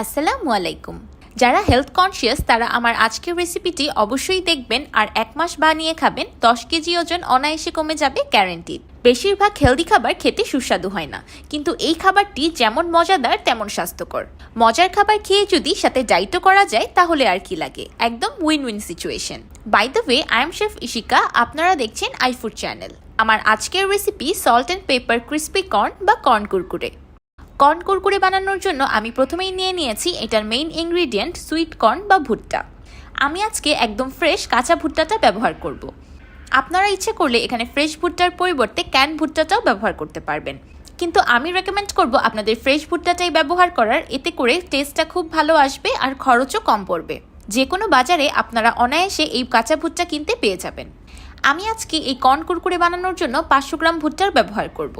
আসসালামু আলাইকুম। যারা হেলথ কনসিয়াস তারা আমার আজকের রেসিপিটি অবশ্যই দেখবেন আর এক মাস বানিয়ে খাবেন, দশ কেজি ওজন অনায়াসে কমে যাবে গ্যারেন্টিড বেশিরভাগ হেলদি খাবার খেতে সুস্বাদু হয় না, কিন্তু এই খাবারটি যেমন মজাদার, তেমন স্বাস্থ্যকর। মজার খাবার খেয়ে যদি সাথে ডাইটও করা যায়, তাহলে আর কি লাগে? একদম win win situation by the way I am chef Ishika আপনারা দেখছেন আইফুড চ্যানেল আমার আজকের recipe salt and pepper crispy corn বা কর্ন কুরকুরে। কর্ন কুরকুরে বানানোর জন্য আমি প্রথমেই নিয়ে নিয়েছি এটার মেইন ইনগ্রিডিয়েন্ট সুইট কর্ন বা ভুট্টা আমি আজকে একদম ফ্রেশ কাঁচা ভুট্টাটা ব্যবহার করব। আপনারা ইচ্ছে করলে এখানে ফ্রেশ ভুট্টার পরিবর্তে ক্যান ভুট্টাটাও ব্যবহার করতে পারবেন কিন্তু আমি রেকমেন্ড করব আপনাদের ফ্রেশ ভুট্টাটাই ব্যবহার করার, এতে করে টেস্টটা খুব ভালো আসবে আর খরচও কম পড়বে যে কোনো বাজারে আপনারা অনায়াসে এই কাঁচা ভুট্টা কিনতে পেয়ে যাবেন আমি আজকে এই কর্ন কুরকুরে বানানোর জন্য পাঁচশো গ্রাম ভুট্টার ব্যবহার করব।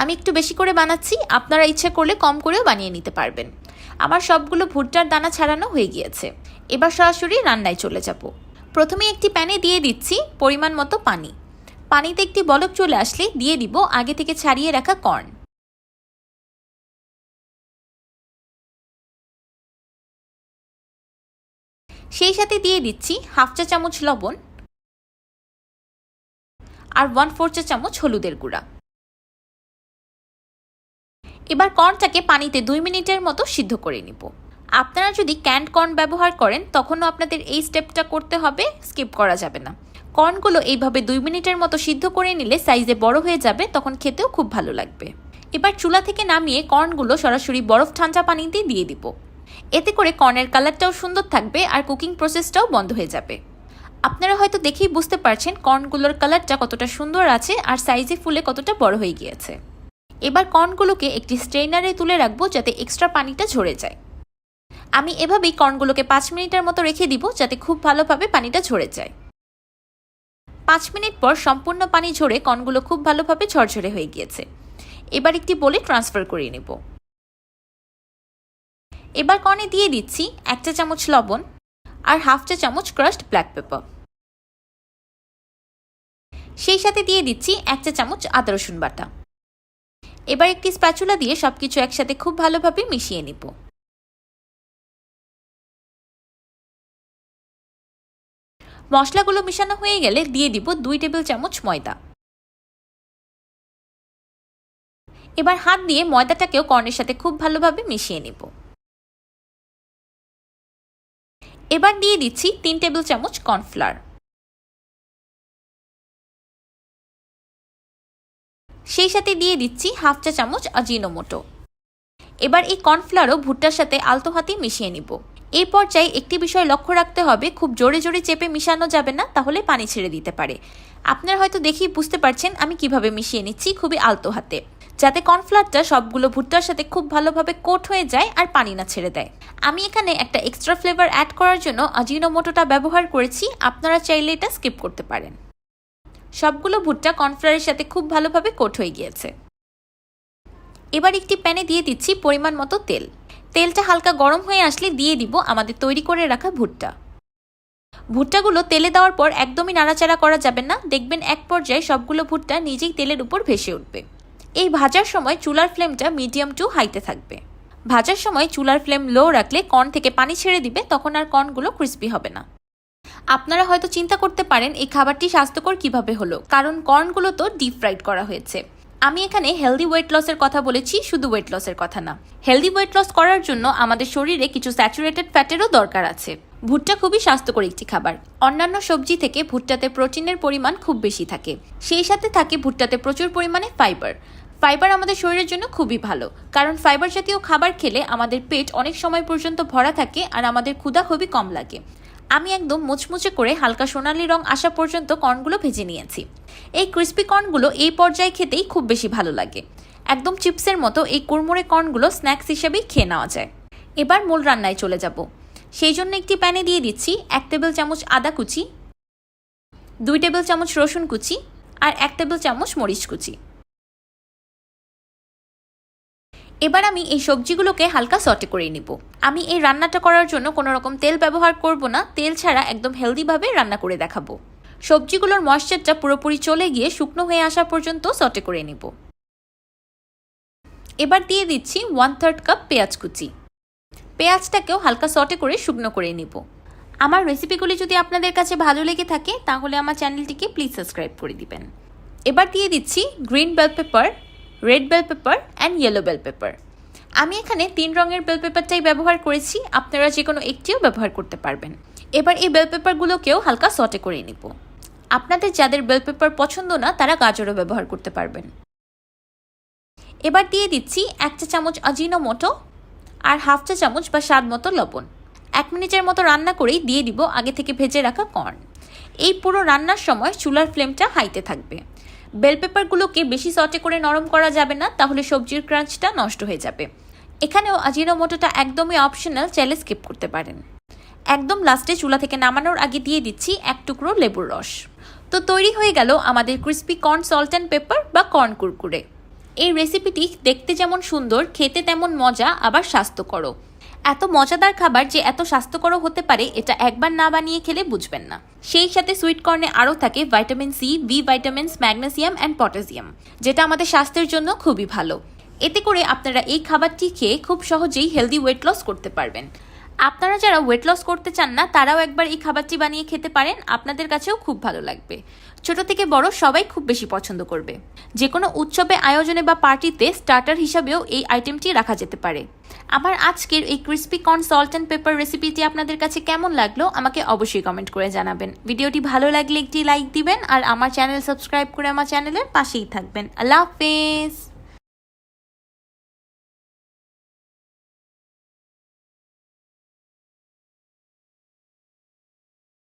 আমি একটু বেশি করে বানাচ্ছি, আপনারা ইচ্ছে করলে কম করেও বানিয়ে নিতে পারবেন। আমার সবগুলো ভুট্টার দানা ছাড়ানো হয়ে গিয়েছে। এবার সরাসরি রান্নায় চলে যাব। প্রথমে একটি প্যানে দিয়ে দিচ্ছি পরিমাণ মতো পানি। পানিতে একটি বলক চলে আসলে দিয়ে দিব আগে থেকে ছাড়িয়ে রাখা কর্ন। সেই সাথে দিয়ে দিচ্ছি হাফ চা চামচ লবণ আর ওয়ান ফোর চা চামচ হলুদের গুঁড়া। এবার কর্নটাকে পানিতে দুই মিনিটের মতো সিদ্ধ করে নিব। আপনারা যদি ক্যান্ড কর্ন ব্যবহার করেন, তখনও আপনাদের এই স্টেপটা করতে হবে স্কিপ করা যাবে না। কর্নগুলো এইভাবে দুই মিনিটের মতো সিদ্ধ করে নিলে সাইজে বড় হয়ে যাবে, তখন খেতেও খুব ভালো লাগবে। এবার চুলা থেকে নামিয়ে কর্নগুলো সরাসরি বরফ ঠান্ডা পানিতে দিয়ে দিব। এতে করে কর্নের কালারটাও সুন্দর থাকবে আর কুকিং প্রসেসটাও বন্ধ হয়ে যাবে। আপনারা হয়তো দেখেই বুঝতে পারছেন কর্নগুলোর কালারটা কতটা সুন্দর আছে আর সাইজে ফুলে কতটা বড় হয়ে গিয়েছে। এবার কর্নগুলোকে একটি স্ট্রেনারে তুলে রাখব যাতে এক্সট্রা পানিটা ঝরে যায়। আমি এভাবেই কর্নগুলোকে পাঁচ মিনিটের মতো রেখে দিব যাতে খুব ভালোভাবে পানিটা ঝরে যায়। পাঁচ মিনিট পর সম্পূর্ণ পানি ঝরে কর্নগুলো খুব ভালোভাবে ঝরঝরে হয়ে গিয়েছে। এবার একটি বলে ট্রান্সফার করিয়ে নেব। এবার কর্নে দিয়ে দিচ্ছি এক চা চামচ লবণ আর হাফ চা চামচ ক্রাশড ব্ল্যাক পেপার সেই সাথে দিয়ে দিচ্ছি এক চা চামচ আদা রসুন বাটা। এবার একটি স্প্যাচুলা দিয়ে সবকিছু একসাথে খুব ভালোভাবে মিশিয়ে নিব। মশলাগুলো মিশানো হয়ে গেলে দিয়ে দিব দুই টেবিল চামচ ময়দা। এবার হাত দিয়ে ময়দাটাকেও কর্নের সাথে খুব ভালোভাবে মিশিয়ে নিব। এবার দিয়ে দিচ্ছি তিন টেবিল চামচ কর্নফ্লাওয়ার। সেই সাথে দিয়ে দিচ্ছি হাফ চা চামচ আজিনোমোটো এবার এই কর্নফ্লাওয়ারও ভুট্টার সাথে আলতো হাতে মিশিয়ে নিব। এই পর্যায়ে একটি বিষয় লক্ষ্য রাখতে হবে, খুব জোরে জোরে চেপে মিশানো যাবে না, তাহলে পানি ছেড়ে দিতে পারে। আপনারা হয়তো দেখেই বুঝতে পারছেন আমি কীভাবে মিশিয়ে নিচ্ছি খুবই আলতো হাতে। যাতে কর্নফ্লাওয়ারটা সবগুলো ভুট্টার সাথে খুব ভালোভাবে কোট হয়ে যায় আর পানি না ছেড়ে দেয়। আমি এখানে একটা এক্সট্রা ফ্লেভার অ্যাড করার জন্য আজিনোমোটোটা ব্যবহার করেছি, আপনারা চাইলে এটা স্কিপ করতে পারেন। সবগুলো ভুট্টা কর্নফ্লাওয়ারের সাথে খুব ভালোভাবে কোট হয়ে গিয়েছে। এবার একটি প্যানে দিয়ে দিচ্ছি পরিমাণ মতো তেল। তেলটা হালকা গরম হয়ে আসলে দিয়ে দিব আমাদের তৈরি করে রাখা ভুট্টা। ভুট্টাগুলো তেলে দেওয়ার পর একদমই নাড়াচাড়া করা যাবে না। দেখবেন এক পর্যায়ে সবগুলো ভুট্টা নিজেই তেলের উপর ভেসে উঠবে। এই ভাজার সময় চুলার ফ্লেমটা মিডিয়াম টু হাইতে থাকবে। ভাজার সময় চুলার ফ্লেম লো রাখলে কর্ন থেকে পানি ছেড়ে দিবে, তখন আর কর্নগুলো ক্রিস্পি হবে না। আপনারা হয়তো চিন্তা করতে পারেন এই খাবারটি স্বাস্থ্যকর কীভাবে হলো, কারণ কর্নগুলো তো ডিপ ফ্রাইড করা হয়েছে। আমি এখানে হেলদি ওয়েট লসের কথা বলেছি, শুধু ওয়েট লসের কথা না। হেলদি ওয়েট লস করার জন্য আমাদের শরীরে কিছু স্যাচুরেটেড ফ্যাটেরও দরকার আছে। ভুট্টা খুবই স্বাস্থ্যকর একটি খাবার। অন্যান্য সবজি থেকে ভুট্টাতে প্রোটিনের পরিমাণ খুব বেশি থাকে। সেই সাথে থাকে ভুট্টাতে প্রচুর পরিমাণে ফাইবার ফাইবার আমাদের শরীরের জন্য খুবই ভালো, কারণ ফাইবার জাতীয় খাবার খেলে আমাদের পেট অনেক সময় পর্যন্ত ভরা থাকে আর আমাদের ক্ষুধা খুবই কম লাগে। আমি একদম মুচমুচে করে হালকা সোনালি রং আসা পর্যন্ত কর্নগুলো ভেজে নিয়েছি। এই ক্রিস্পি কর্নগুলো এই পর্যায়ে খেতেই খুব বেশি ভালো লাগে। একদম চিপসের মতো এই কুড়মুড়ে কর্নগুলো স্ন্যাক্স হিসেবেই খেয়ে নেওয়া যায়। এবার মূল রান্নায় চলে যাব। সেই জন্য একটি প্যানে দিয়ে দিচ্ছি এক টেবিল চামচ আদা কুচি, দুই টেবিল চামচ রসুন কুচি আর এক টেবিল চামচ মরিচ কুচি। এবার আমি এই সবজিগুলোকে হালকা সটে করে নিব। আমি এই রান্নাটা করার জন্য কোনো রকম তেল ব্যবহার করব না। তেল ছাড়া একদম হেলদিভাবে রান্না করে দেখাবো। সবজিগুলোর ময়শ্চারটা পুরোপুরি চলে গিয়ে শুকনো হয়ে আসা পর্যন্ত সটে করে নিব। এবার দিয়ে দিচ্ছি ওয়ান থার্ড কাপ পেঁয়াজ কুচি। পেঁয়াজটাকেও হালকা সটে করে শুকনো করে নিব। আমার রেসিপিগুলি যদি আপনাদের কাছে ভালো লেগে থাকে, তাহলে আমার চ্যানেলটিকে প্লিজ সাবস্ক্রাইব করে দিবেন। এবার দিয়ে দিচ্ছি green bell pepper red bell pepper and yellow bell pepper আমি এখানে তিন রঙের বেল পেপারটাই ব্যবহার করেছি, আপনারা যে কোনো একটিও ব্যবহার করতে পারবেন। এবার এই বেল পেপারগুলোকেও হালকা সটে করে নিব। আপনাদের যাদের বেল পেপার পছন্দ না, তারা গাজরও ব্যবহার করতে পারবেন। এবার দিয়ে দিচ্ছি এক চা চামচ আজিনো মোটো আর হাফ চা চামচ বা স্বাদ মতো লবণ। এক মিনিটের মতো রান্না করেই দিয়ে দিব আগে থেকে ভেজে রাখা কর্ন এই পুরো রান্নার সময় চুলার ফ্লেমটা হাইতে থাকবে। বেল পেপারগুলোকে বেশি সটে করে নরম করা যাবে না, তাহলে সবজির ক্রাঞ্চটা নষ্ট হয়ে যাবে। এখানেও আজিনো মোটোটা একদমই অপশনাল, চাইলে স্কিপ করতে পারেন। একদম লাস্টে চুলা থেকে নামানোর আগে দিয়ে দিচ্ছি এক টুকরো লেবুর রস। তো তৈরি হয়ে গেল আমাদের crispy corn salt and pepper বা কর্ন কুরকুরে। এই রেসিপিটি দেখতে যেমন সুন্দর, খেতে তেমন মজা, আবার স্বাস্থ্যকরও। এত মজাদার খাবার যে এত স্বাস্থ্যকরও হতে পারে, এটা একবার না বানিয়ে খেলে বুঝবেন না। সেই সাথে সুইট কর্নে আরও থাকে vitamin C B vitamins magnesium and potassium যেটা আমাদের স্বাস্থ্যের জন্য খুবই ভালো। এতে করে আপনারা এই খাবারটি খেয়ে খুব সহজেই হেলদি ওয়েট লস করতে পারবেন। আপনারা যারা ওয়েট লস করতে চান না, তারাও একবার এই খাবারটি বানিয়ে খেতে পারেন, আপনাদের কাছেও খুব ভালো লাগবে। ছোট থেকে বড় সবাই খুব বেশি পছন্দ করবে। যে কোনো উৎসবে, আয়োজনে বা পার্টিতে স্টার্টার হিসাবেও এই আইটেমটি রাখা যেতে পারে। আমার আজকের এই crispy corn salt and pepper রেসিপিটি আপনাদের কাছে কেমন লাগল আমাকে অবশ্যই কমেন্ট করে জানাবেন। ভিডিওটি ভালো লাগলে একটি লাইক দিবেন আর আমার চ্যানেল সাবস্ক্রাইব করে আমার চ্যানেলের পাশেই থাকবেন। আল্লাহ হাফেজ!